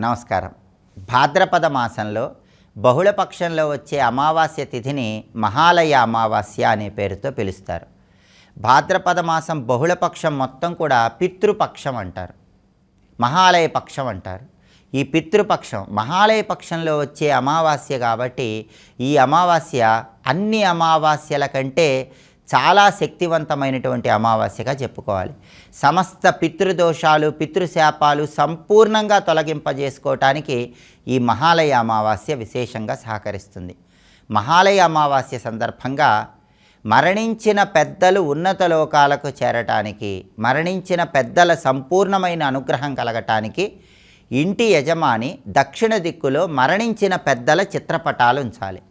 నమస్కారం. భాద్రపద మాసంలో బహుళపక్షంలో వచ్చే అమావాస్య తిథిని మహాలయ అమావాస్య అనే పేరుతో పిలుస్తారు. భాద్రపద మాసం బహుళపక్షం మొత్తం కూడా పితృపక్షం అంటారు. మహాలయ పక్షం అంటారు. ఈ పితృపక్షం మహాలయ పక్షంలో వచ్చే అమావాస్య కాబట్టి ఈ అమావాస్య అన్ని అమావాస్యల కంటే చాలా శక్తివంతమైనటువంటి అమావాస్యగా చెప్పుకోవాలి. సమస్త పితృదోషాలు పితృశాపాలు సంపూర్ణంగా తొలగింపజేసుకోవటానికి ఈ మహాలయ అమావాస్య విశేషంగా సహకరిస్తుంది. మహాలయ అమావాస్య సందర్భంగా మరణించిన పెద్దలు ఉన్నత లోకాలకు చేరటానికి మరణించిన పెద్దల సంపూర్ణమైన అనుగ్రహం కలగటానికి ఇంటి యజమాని దక్షిణ దిక్కులో మరణించిన పెద్దల చిత్రపటాలు ఉంచాలి.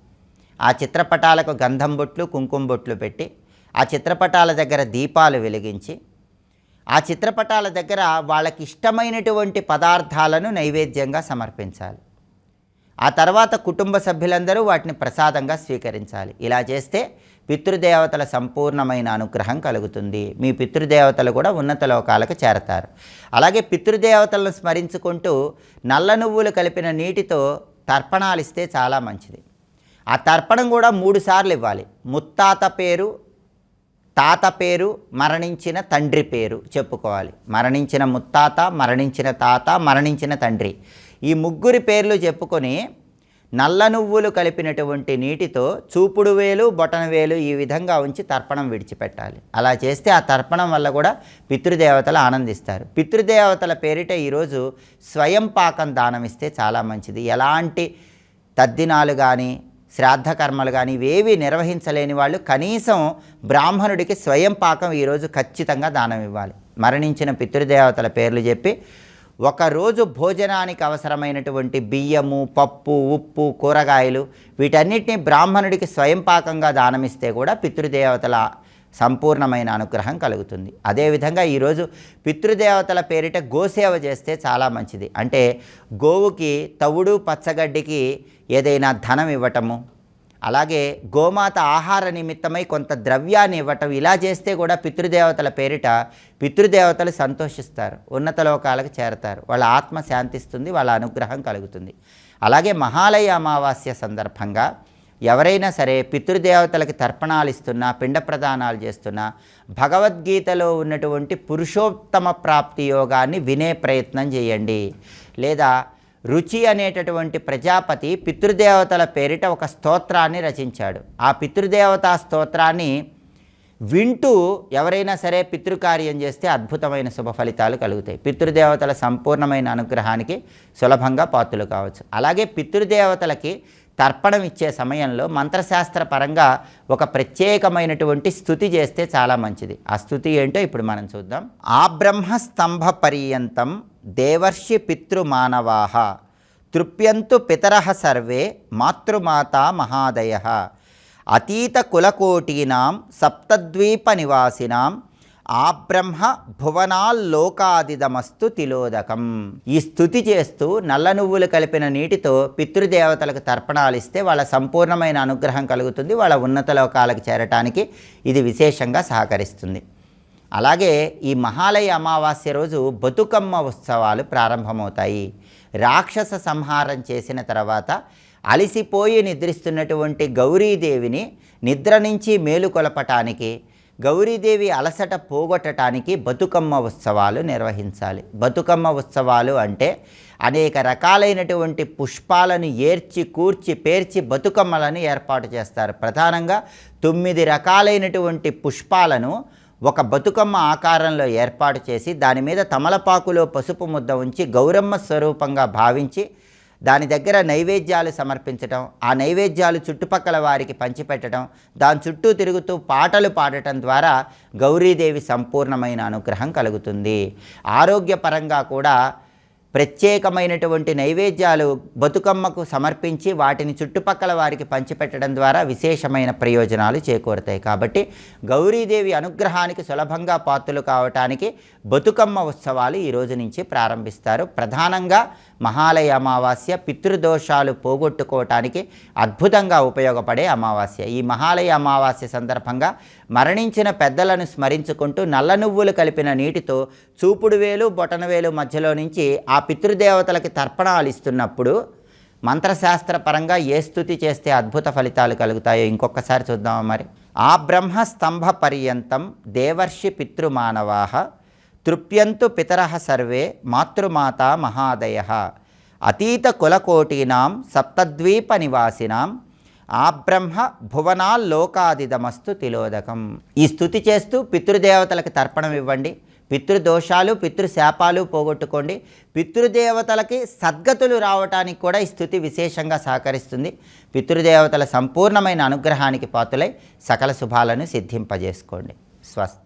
ఆ చిత్రపటాలకు గంధం బొట్లు కుంకుమ బొట్లు పెట్టి ఆ చిత్రపటాల దగ్గర దీపాలు వెలిగించి ఆ చిత్రపటాల దగ్గర వాళ్ళకి ఇష్టమైనటువంటి పదార్థాలను నైవేద్యంగా సమర్పించాలి. ఆ తర్వాత కుటుంబ సభ్యులందరూ వాటిని ప్రసాదంగా స్వీకరించాలి. ఇలా చేస్తే పితృదేవతల సంపూర్ణమైన అనుగ్రహం కలుగుతుంది. మీ పితృదేవతలు కూడా ఉన్నత లోకాలకు చేరతారు. అలాగే పితృదేవతలను స్మరించుకుంటూ నల్ల నువ్వులు కలిపిన నీటితో తర్పణాలు ఇస్తే చాలా మంచిది. ఆ తర్పణం కూడా మూడు సార్లు ఇవ్వాలి. ముత్తాత పేరు తాత పేరు మరణించిన తండ్రి పేరు చెప్పుకోవాలి. మరణించిన ముత్తాత మరణించిన తాత మరణించిన తండ్రి. ఈ ముగ్గురి పేర్లు చెప్పుకొని నల్ల నువ్వులు కలిపినటువంటి నీటితో చూపుడు వేలు బొటన వేలు ఈ విధంగా ఉంచి తర్పణం విడిచిపెట్టాలి. అలా చేస్తే ఆ తర్పణం వల్ల కూడా పితృదేవతలు ఆనందిస్తారు. పితృదేవతల పేరిట ఈరోజు స్వయం పాకం దానం ఇస్తే చాలా మంచిది. ఎలాంటి తద్దినాలు కానీ శ్రాద్ధ కర్మలు కానీ ఇవేవి నిర్వహించలేని వాళ్ళు కనీసం బ్రాహ్మణుడికి స్వయం పాకం ఈరోజు ఖచ్చితంగా దానం ఇవ్వాలి. మరణించిన పితృదేవతల పేర్లు చెప్పి ఒకరోజు భోజనానికి అవసరమైనటువంటి బియ్యము పప్పు ఉప్పు కూరగాయలు వీటన్నిటిని బ్రాహ్మణుడికి స్వయం పాకంగా దానమిస్తే కూడా పితృదేవతల సంపూర్ణమైన అనుగ్రహం కలుగుతుంది. అదేవిధంగా ఈరోజు పితృదేవతల పేరిట గోసేవ చేస్తే చాలా మంచిది. అంటే గోవుకి తవుడు పచ్చగడ్డికి ఏదైనా ధనం ఇవ్వటము అలాగే గోమాత ఆహార నిమిత్తమై కొంత ద్రవ్యాన్ని ఇవ్వటం ఇలా చేస్తే కూడా పితృదేవతల పేరిట పితృదేవతలు సంతోషిస్తారు ఉన్నత లోకాలకు చేరతారు. వాళ్ళ ఆత్మ శాంతిస్తుంది వాళ్ళ అనుగ్రహం కలుగుతుంది. అలాగే మహాలయ అమావాస్య సందర్భంగా ఎవరైనా సరే పితృదేవతలకి తర్పణాలు ఇస్తున్నా పిండ ప్రదానాలు చేస్తున్నా భగవద్గీతలో ఉన్నటువంటి పురుషోత్తమ ప్రాప్తి యోగాన్ని వినే ప్రయత్నం చేయండి. లేదా రుచి అనేటటువంటి ప్రజాపతి పితృదేవతల పేరిట ఒక స్తోత్రాన్ని రచించాడు. ఆ పితృదేవతా స్తోత్రాన్ని వింటూ ఎవరైనా సరే పితృకార్యం చేస్తే అద్భుతమైన శుభ ఫలితాలు కలుగుతాయి. పితృదేవతల సంపూర్ణమైన అనుగ్రహానికి సులభంగా పాత్రలు కావచ్చు. అలాగే పితృదేవతలకి తర్పణం ఇచ్చే సమయంలో మంత్రశాస్త్ర పరంగా ఒక ప్రత్యేకమైనటువంటి స్థుతి చేస్తే చాలా మంచిది. ఆ స్థుతి ఏంటో ఇప్పుడు మనం చూద్దాం. ఆ బ్రహ్మ స్తంభ పర్యంతం దేవర్షి పితృమానవాహ తృప్యంతు పితర సర్వే మాతృమాత మహాదయ అతీత కులకోటీనాం సప్తద్వీప నివాసినాం ఆ బ్రహ్మ భువనాల్లోకాదిదమస్తు తిలోదకం. ఈ స్థుతి చేస్తూ నల్ల నువ్వులు కలిపిన నీటితో పితృదేవతలకు తర్పణాలిస్తే వాళ్ళ సంపూర్ణమైన అనుగ్రహం కలుగుతుంది వాళ్ళ ఉన్నత లోకాలకు చేరటానికి ఇది విశేషంగా సహకరిస్తుంది. అలాగే ఈ మహాలయ అమావాస్య రోజు బతుకమ్మ ఉత్సవాలు ప్రారంభమవుతాయి. రాక్షస సంహారం చేసిన తర్వాత అలిసిపోయి నిద్రిస్తున్నటువంటి గౌరీదేవిని నిద్ర నుంచి మేలుకొలపటానికి గౌరీదేవి అలసట పోగొట్టడానికి బతుకమ్మ ఉత్సవాలు నిర్వహించాలి. బతుకమ్మ ఉత్సవాలు అంటే అనేక రకాలైనటువంటి పుష్పాలను ఏర్చి కూర్చి పేర్చి బతుకమ్మలను ఏర్పాటు చేస్తారు. ప్రధానంగా తొమ్మిది రకాలైనటువంటి పుష్పాలను ఒక బతుకమ్మ ఆకారంలో ఏర్పాటు చేసి దాని మీద తమలపాకులో పసుపు ముద్ద ఉంచి గౌరమ్మ స్వరూపంగా భావించి దాని దగ్గర నైవేద్యాలు సమర్పించటం ఆ నైవేద్యాలు చుట్టుపక్కల వారికి పంచిపెట్టడం దాని చుట్టూ తిరుగుతూ పాటలు పాడటం ద్వారా గౌరీదేవి సంపూర్ణమైన అనుగ్రహం కలుగుతుంది. ఆరోగ్యపరంగా కూడా ప్రత్యేకమైనటువంటి నైవేద్యాలు బతుకమ్మకు సమర్పించి వాటిని చుట్టుపక్కల వారికి పంచిపెట్టడం ద్వారా విశేషమైన ప్రయోజనాలు చేకూరుతాయి. కాబట్టి గౌరీదేవి అనుగ్రహానికి సులభంగా పాత్రలు కావటానికి బతుకమ్మ ఉత్సవాలు ఈ రోజు నుంచి ప్రారంభిస్తారు. ప్రధానంగా మహాలయ అమావాస్య పితృదోషాలు పోగొట్టుకోవటానికి అద్భుతంగా ఉపయోగపడే అమావాస్య. ఈ మహాలయ అమావాస్య సందర్భంగా మరణించిన పెద్దలను స్మరించుకుంటూ నల్ల నువ్వులు కలిపిన నీటితో చూపుడు వేలు బొటనవేలు మధ్యలో నుంచి ఆ పితృదేవతలకి తర్పణాలు ఇస్తున్నప్పుడు మంత్రశాస్త్ర పరంగా ఏ స్థుతి చేస్తే అద్భుత ఫలితాలు కలుగుతాయో ఇంకొకసారి చూద్దామా మరి. ఆ బ్రహ్మ స్తంభ పర్యంతం దేవర్షి పితృమానవాహ తృప్యంతు పితర సర్వే మాతృమాత మహాదయ. అతీత కులకోటీనాం సప్తద్వీప నివాసినాం ఆ బ్రహ్మ భువనాల్లోకాదిదమస్తు తిలోదకం. ఈ స్థుతి చేస్తూ పితృదేవతలకు తర్పణం ఇవ్వండి. పితృదోషాలు పితృశాపాలు పోగొట్టుకోండి. పితృదేవతలకి సద్గతులు రావటానికి కూడా ఈ స్థుతి విశేషంగా సహకరిస్తుంది. పితృదేవతల సంపూర్ణమైన అనుగ్రహానికి పాతులై సకల శుభాలను సిద్ధింపజేసుకోండి. స్వస్తి.